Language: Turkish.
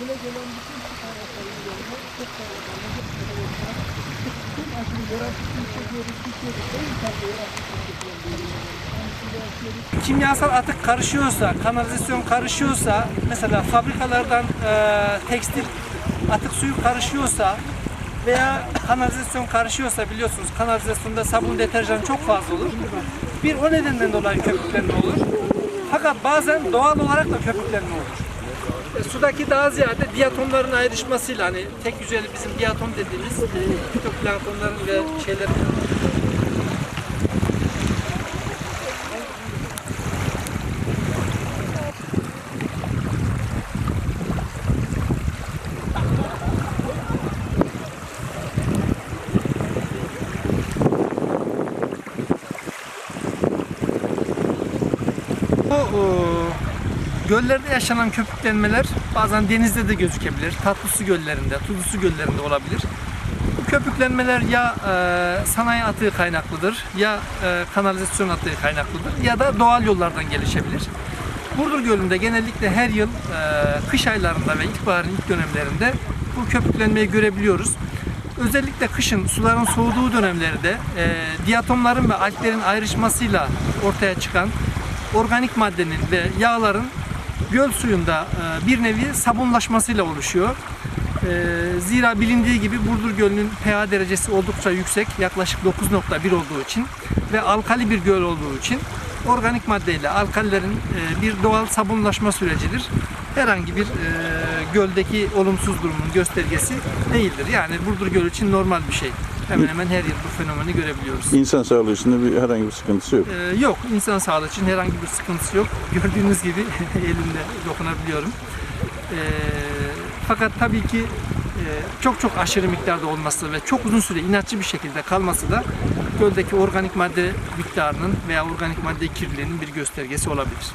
Gölüne gelen bütün su kaynakları üzerine çok damlacık Tüm aşırı suyu çekiyoruz, tutuyoruz. En fazla suyu çekiyoruz. Kimyasal atık karışıyorsa, kanalizasyon karışıyorsa, mesela fabrikalardan e, tekstil atık suyu karışıyorsa veya kanalizasyon karışıyorsa biliyorsunuz kanalizasyonda sabun deterjan çok fazla olur. Bir o nedenden dolayı köpüklenme olur. Fakat bazen doğal olarak da köpüklenme olur. E, sudaki daha ziyade diatomların ayrışmasıyla hani tek güzeli bizim diatom dediğimiz e, fitoplanktonların ve şeylerin Bu e, göllerde yaşanan köpüklenmeler bazen denizde de gözükebilir. Tatlı su göllerinde, tuzlu su göllerinde olabilir. Bu köpüklenmeler ya e, sanayi atığı kaynaklıdır, ya e, kanalizasyon atığı kaynaklıdır ya da doğal yollardan gelişebilir. Burdur Gölü'nde genellikle her yıl e, kış aylarında ve ilkbaharın ilk dönemlerinde bu köpüklenmeyi görebiliyoruz. Özellikle kışın suların soğuduğu dönemlerde e, diatomların ve alglerin ayrışmasıyla ortaya çıkan organik maddenin ve yağların göl suyunda e, bir nevi sabunlaşmasıyla oluşuyor. E, Zira bilindiği gibi Burdur Gölü'nün pH derecesi oldukça yüksek, yaklaşık 9.1 olduğu için ve alkali bir göl olduğu için organik maddeyle alkalilerin e, bir doğal sabunlaşma sürecidir. Herhangi bir göldeki olumsuz durumun göstergesi değildir. Yani Burdur Gölü için normal bir şey. Hemen hemen her yıl bu fenomeni görebiliyoruz. İnsan sağlığı için de bir herhangi bir sıkıntısı yok. Ee, yok, insan sağlığı için herhangi bir sıkıntısı yok. Gördüğünüz gibi elimle dokunabiliyorum. Ee, fakat tabii ki e, çok çok aşırı miktarda olması ve çok uzun süre inatçı bir şekilde kalması da göldeki organik madde miktarının veya organik madde kirliliğinin bir göstergesi olabilir.